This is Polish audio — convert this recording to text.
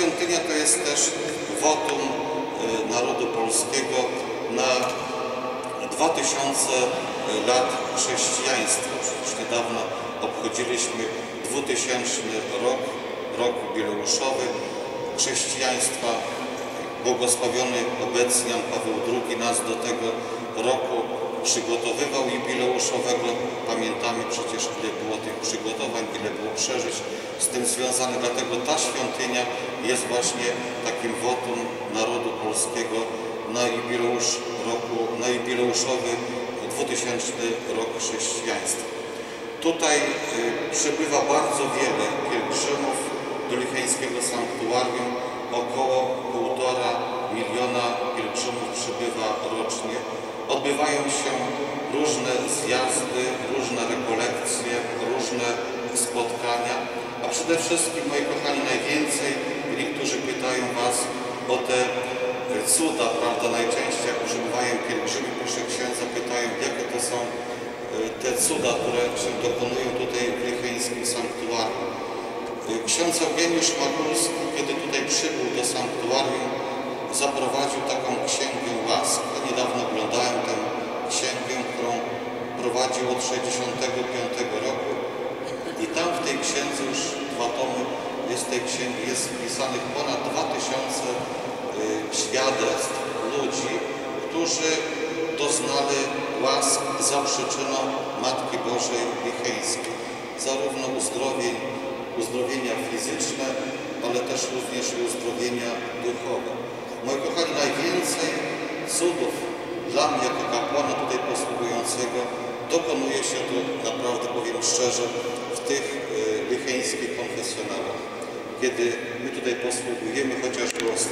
świątynia to jest też wotum y, narodu polskiego na 2000 lat chrześcijaństwa. Przecież niedawno obchodziliśmy 2000 rok, rok jubileuszowy chrześcijaństwa. Błogosławiony obecnie Paweł II nas do tego roku przygotowywał jubileuszowego. Pamiętamy przecież, ile było tych przygotowań, ile było przeżyć tym związanych. Dlatego ta świątynia jest właśnie takim wotum narodu polskiego na jubileusz roku, na jubileuszowy 2000 rok chrześcijaństwa. Tutaj y, przybywa bardzo wiele pielgrzymów do Licheńskiego Sanktuarium. Około półtora miliona pielgrzymów przybywa rocznie. Odbywają się różne zjazdy, różne rekolekcje, różne spotkania, a przede wszystkim, moi kochani, najwięcej niektórzy pytają Was o te e, cuda, prawda, najczęściej jak przybywają pielgrzymi, proszę księdza, pytają, jakie to są e, te cuda, które się dokonują tutaj w Licheńskim Sanktuarium. E, Ksiądz Eugeniusz Magulski, kiedy tutaj przybył do sanktuarium, zaprowadził taką księgę łask. Ja niedawno oglądałem tę księgę, którą prowadził od 65 roku i tam w tej księdze już dwa tomy jest tej księgi, jest wpisanych ponad 2000 y, świadectw ludzi, którzy doznali łask za przyczyną Matki Bożej Licheńskiej. Zarówno uzdrowień, uzdrowienia fizyczne, ale też również i uzdrowienia duchowe. Moi kochani, najwięcej cudów dla mnie jako kapłana tutaj posługującego dokonuje się tu, naprawdę szczerze, w tych y, licheńskich konfesjonałach. Kiedy my tutaj posługujemy, chociażby ostatnio